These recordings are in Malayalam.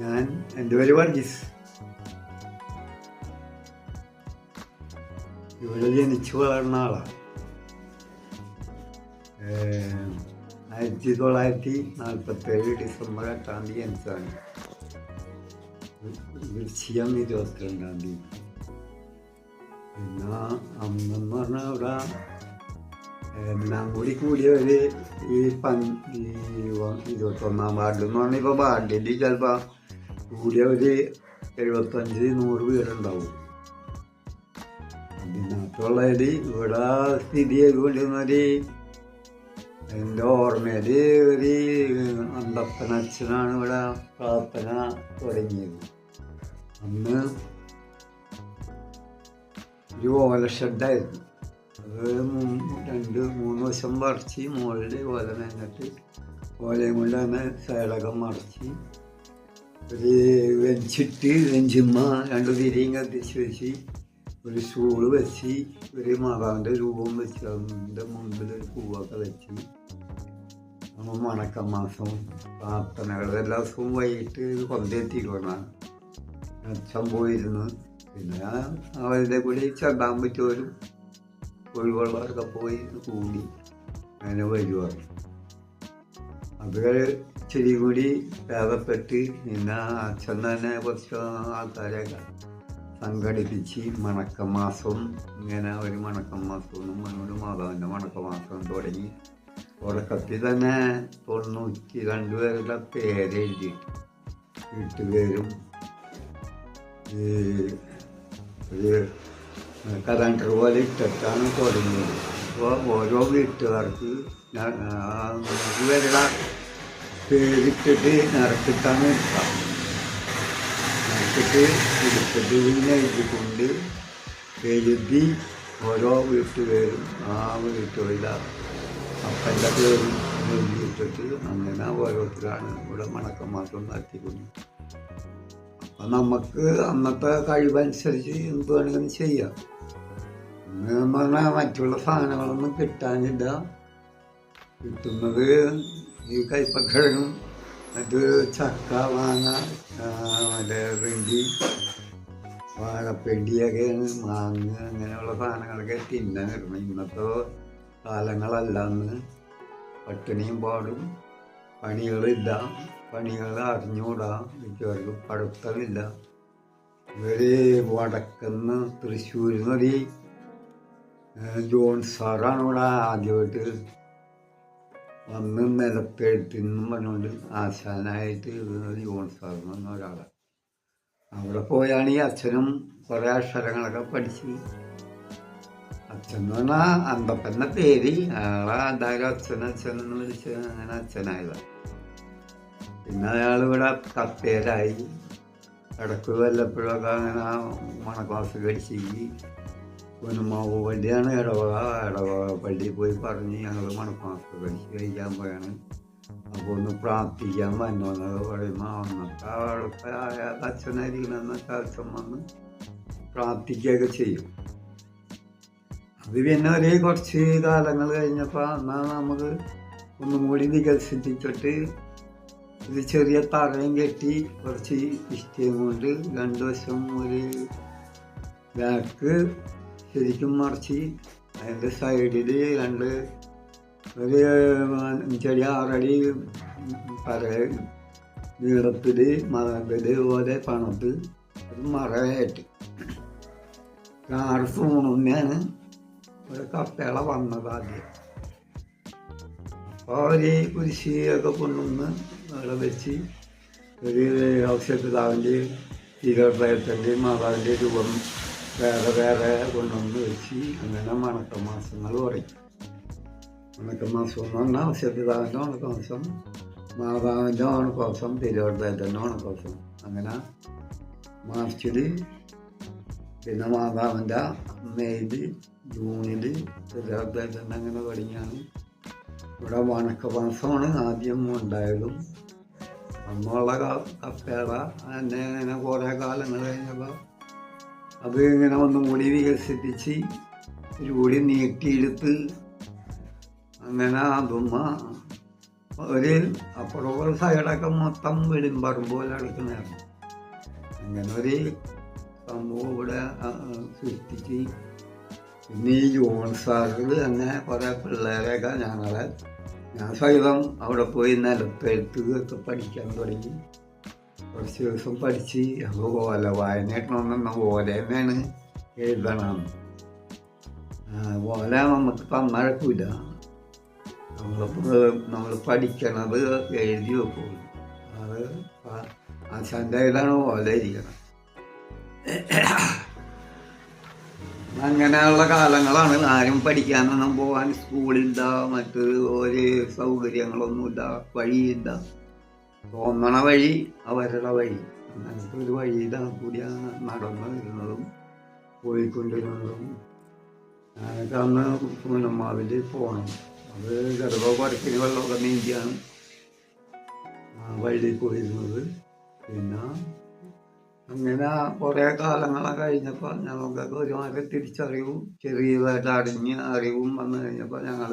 ഞാൻ എന്റെ പേര് വർഗീസ്. ഇവിടെ ജനിച്ചു വളർന്ന ആളാണ് ആയിരത്തി തൊള്ളായിരത്തി നാൽപ്പത്തേഴ് ഡിസംബർ എട്ടാം തീയതി ജനിച്ചതാണ്. വൃശ്ചികം ഇരുപത്തിരണ്ടാം തീയതി. പിന്നെ അന്നെന്ന് പറഞ്ഞാൽ ഇവിടെ എല്ലാം കൂടിയ ഒരു ഈ പൻ ഇരുപത്തൊന്നാം വാർഡ് എന്ന് പറഞ്ഞാൽ ഇപ്പോൾ വാർഡിൽ ചിലപ്പോൾ കൂടിയവര് എഴുപത്തഞ്ച് നൂറ് വീടുണ്ടാവും അതിനകത്തുള്ളത് ഇവിടെ സ്ഥിതി ചെയ്തുകൊണ്ടിരുന്നൊരു എന്റെ ഓർമ്മയിൽ ഒരു അന്തപ്പനച്ഛനാണ് ഇവിടെ പ്രാർത്ഥന തുടങ്ങിയത്. അന്ന് ഒരു ഓല ഷെഡായിരുന്നു അത് രണ്ട് മൂന്ന് വശം മറിച്ച് മുകളിൽ ഓല നന്നിട്ട് ഓലയും കൊണ്ട് അങ്ങനെ സൈഡൊക്കെ മറിച്ച് ഒരു വെഞ്ചിട്ട് വെഞ്ചിമ്മ രണ്ട് തിരിയും കത്തിച്ച് വെച്ച് ഒരു സ്റ്റൂൾ വെച്ച് ഒരു മാതാവിന്റെ രൂപം വെച്ച് അതിന്റെ മുമ്പിൽ ഒരു പൂവൊക്കെ വെച്ച്. നമ്മൾ മണക്ക മാസം പ്രാർത്ഥനകളുടെ എല്ലാ ദിവസവും വൈകിട്ട് കൊന്തെത്തിക്കൊണ്ടാണ് അച്ഛൻ പോയിരുന്നു. പിന്നെ അവരുടെ കൂടി ചെല്ലാൻ പറ്റുമവരും ഒഴിവുള്ളവരൊക്കെ പോയി കൂടി. അങ്ങനെ വരുവാണ്. അത് ഇച്ചിരി കൂടി ഭേദപ്പെട്ട് പിന്നെ അച്ഛൻ തന്നെ കുറച്ച് ആൾക്കാരെ സംഘടിപ്പിച്ച് മണക്കമാസം ഇങ്ങനെ ഒരു മണക്കമാസവും ഒരു മാതാവിന്റെ മണക്കമാസം തുടങ്ങി. തുടക്കത്തിൽ തന്നെ തൊണ്ണൂറ്റി രണ്ട് പേരുടെ പേരെഴുതി വീട്ടുപേരും ഈ ഒരു കലണ്ടർ പോലെ ഇട്ടിട്ടാണ് തുടങ്ങിയത് അപ്പോൾ ഓരോ വീട്ടുകാർക്ക് ന- ആ നൂറ് പേരുടെ പേരിട്ടിട്ട് നിറക്കിട്ടാണ് എടുക്കാം നിറക്കിട്ട് എടുത്തിട്ട് പിന്നെ എഴുതിക്കൊണ്ട് എഴുതി ഓരോ വീട്ടുപേരും ആ വീട്ടുകളിലെ അപ്പന്റെ പേരും എഴുതിയിട്ടിട്ട് അങ്ങനെ ഓരോരുത്തരാണ് ഇവിടെ മണക്കമാസം നടത്തിക്കൊണ്ട് അപ്പം നമുക്ക് അന്നത്തെ കഴിവനുസരിച്ച് എന്ത് വേണമെങ്കിലും ചെയ്യാം പറഞ്ഞാൽ മറ്റുള്ള സാധനങ്ങളൊന്നും കിട്ടാനില്ല. കിട്ടുന്നത് ഈ കൈപ്പക്കിഴങ്ങും മറ്റ് ചക്ക മാങ്ങ മറ്റേ വേണ്ടി വാഴപ്പിണ്ടിയൊക്കെയാണ് മാങ്ങ അങ്ങനെയുള്ള സാധനങ്ങളൊക്കെ തിന്നാൻ കിട്ടണം ഇന്നത്തെ കാലങ്ങളല്ലാന്ന് പട്ടിണിയും പാടും. പണികളില്ല. പണികൾ അറിഞ്ഞുകൂടാ മിക്കവർക്കും പഠിത്തമില്ല. ഇവർ വടക്കുന്ന് തൃശ്ശൂരിൽ നിന്നൊരു ജോൺ സാറാണ് ഇവിടെ ആദ്യമായിട്ട് വന്ന് നിലത്തെഴുത്തിന്നും പറഞ്ഞുകൊണ്ട് ആശാനായിട്ട് ഇരുന്നത് ജോൺ സാർ എന്ന് പറഞ്ഞ ഒരാളാണ് അവിടെ പോയാണ് ഈ അച്ഛനും കുറേ അക്ഷരങ്ങളൊക്കെ പഠിച്ച്. അച്ഛൻ എന്ന് പറഞ്ഞാൽ അന്തപ്പന്റെ പേര്. അയാളെ എന്തായാലും അച്ഛൻ അച്ഛൻ എന്ന് വിളിച്ച് അങ്ങനെ അച്ഛനായതാണ് പിന്നെ അയാൾ ഇവിടെ കത്തേരായി ഇടയ്ക്ക് വല്ലപ്പോഴൊക്കെ അങ്ങനെ മണക്കാസ് മണക്ലാസ് കടിച്ച് പള്ളിയാണ് ഇടവക ഇടവക പള്ളിയിൽ പോയി പറഞ്ഞ് ഞങ്ങൾ മണപ്പാക്ക കഴിച്ച് കഴിക്കാൻ പോയാണ്. അപ്പോൾ ഒന്ന് പ്രാർത്ഥിക്കാൻ വന്നോന്നത് പറയുമ്പോൾ അന്നത്തെ അവിടുത്തെ അച്ഛനായിരിക്കണമെന്നൊക്കെ അച്ഛൻ വന്ന് പ്രാർത്ഥിക്കുകയൊക്കെ ചെയ്യും. അത് പിന്നെ ഒരു കുറച്ച് കാലങ്ങൾ കഴിഞ്ഞപ്പോൾ എന്നാൽ നമുക്ക് ഒന്നും കൂടി വികസിപ്പിച്ചിട്ട് ഒരു ചെറിയ തറയും കെട്ടി കുറച്ച് ഇഷ്ടം കൊണ്ട് രണ്ട് വശം ഒരു ബാക്ക് ശരിക്കും മറിച്ച് അതിന്റെ സൈഡിൽ രണ്ട് ഒരു ചെറിയ ആറടി പല നീളത്തിൽ മറത്തിൽ പോലെ പണത്ത് ഒരു മറയായിട്ട്. ആറ് തൂണുമ്മയാണ് ഒരു കപ്പേള വന്നത് ആദ്യം. അപ്പോൾ അവർ കുരിശിയൊക്കെ കൊണ്ടുവന്ന് അവിടെ വെച്ച് ഒരു ഔഷധപിതാവിന്റെ തീരോത്സവത്തിന്റെ മാതാവിന്റെ രൂപം വേറെ വേറെ കൊണ്ടുവന്ന് വെച്ച് അങ്ങനെ മണക്കമാസങ്ങൾ പറയും മണക്കമാസം എന്ന് പറഞ്ഞാൽ ഔഷധപിതാവിന്റെ മണക്കമാസം മാതാവിന്റെ ഓണക്കോസം തിരുവനന്തപുരത്തിന്റെ ഓണക്കോസം അങ്ങനെ മാർച്ചിൽ പിന്നെ മാതാവിന്റെ മെയ്ല് ജൂണിൽ തിരുവനന്തപുരത്തിന്റെ അങ്ങനെ തുടങ്ങിയാണ്. ഇവിടെ വണക്കമാസമാണ് ആദ്യം ഉണ്ടായതും. അന്നുള്ള ക- കപ്പേള അങ്ങനെ കുറേ കാലങ്ങൾ കഴിഞ്ഞപ്പോൾ അത് ഇങ്ങനെ വന്ന് മുടി വികസിപ്പിച്ച് ഒരു മുടി നീട്ടിയെടുത്ത് അങ്ങനെ അതുമ്മ ഒരു അപ്പുറം സൈഡൊക്കെ മൊത്തം വെളിമ്പറമ്പ് പോലെ അടക്കുന്നതാണ് അങ്ങനെ ഒരു സംഭവം ഇവിടെ സൃഷ്ടിച്ച്. പിന്നെ ഈ ജോൺ സാറിൽ തന്നെ കുറേ പിള്ളേരെയൊക്കെ ഞങ്ങളെ ഞാൻ സഹിതം അവിടെ പോയി നിലത്തെഴുത്ത് ഒക്കെ പഠിക്കാൻ തുടങ്ങി. കുറച്ച് ദിവസം പഠിച്ച് അപ്പോൾ ഓല വായനയായിട്ടൊന്നും ഓല തന്നെയാണ് എഴുതണം പോലെ നമുക്ക് തന്നഴക്കൂല. നമ്മളിപ്പോൾ നമ്മൾ പഠിക്കണത് എഴുതി വെക്കും. അത് ആശാന്റെ കയ്യിലാണ് ഓല ഇരിക്കണം അങ്ങനെയുള്ള കാലങ്ങളാണ് ആരും പഠിക്കാനൊന്നും പോകാൻ സ്കൂളില്ല മറ്റൊരു ഒരു സൗകര്യങ്ങളൊന്നുമില്ല വഴിയില്ല. തോന്നണ വഴി അവരുടെ വഴി. അങ്ങനത്തെ ഒരു വഴിയിലാണ് കൂടിയാണ് നടന്നു വരുന്നതും പോയിക്കൊണ്ടിരുന്നതും. ഞാനൊക്കെ അന്ന് പൂനമ്മാവിൽ പോകണം അത് ഗർഭപരത്തിന് വെള്ളമൊക്കെ നീന്തിയാണ് വഴിയിൽ പോയിരുന്നത്. പിന്നെ അങ്ങനെ കുറേ കാലങ്ങളെ കഴിഞ്ഞപ്പോൾ ഞങ്ങൾക്കൊക്കെ ഒരുമാതിരി തിരിച്ചറിവും ചെറിയതായിട്ട് അടിഞ്ഞ അറിവും വന്നു കഴിഞ്ഞപ്പോൾ ഞങ്ങൾ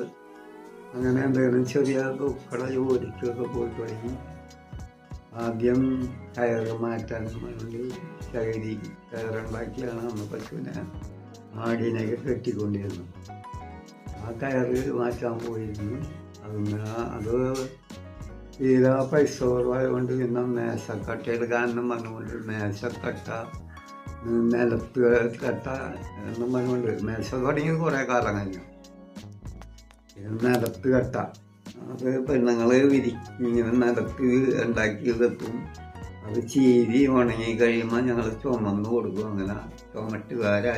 അങ്ങനെ എന്തെങ്കിലും ചെറിയ ദുഃഖട ജോലിക്കൊക്കെ പോയി തുടങ്ങി ആദ്യം കയറ് മാറ്റാൻ ശൈലി കയറുണ്ടാക്കിയാണ് നമ്മൾ പശുവിനെ ആടിനെയൊക്കെ കെട്ടിക്കൊണ്ടിരുന്നത്. ആ കയറ് മാറ്റാൻ പോയിരുന്നു. അതിന് അത് തീരെ പൈസ കുറവായതുകൊണ്ട് പിന്നെ മേശക്കട്ട എടുക്കാനെന്നും പറഞ്ഞുകൊണ്ട് മേശക്കട്ട നിലത്ത് കട്ട എന്നും പറഞ്ഞുകൊണ്ട് മേശ തുടങ്ങിയത് കുറേ കാലം കഴിഞ്ഞു. നിലത്ത് കട്ട. അത് പെണ്ണുങ്ങളെ വിരി ഇങ്ങനെ നടത്തി ഉണ്ടാക്കി വെക്കും അത് ചീരി ഉണങ്ങി കഴിയുമ്പോൾ ഞങ്ങൾ ചുമന്ന് കൊടുക്കും അങ്ങനെ. ചുമട്ടുകാരായി.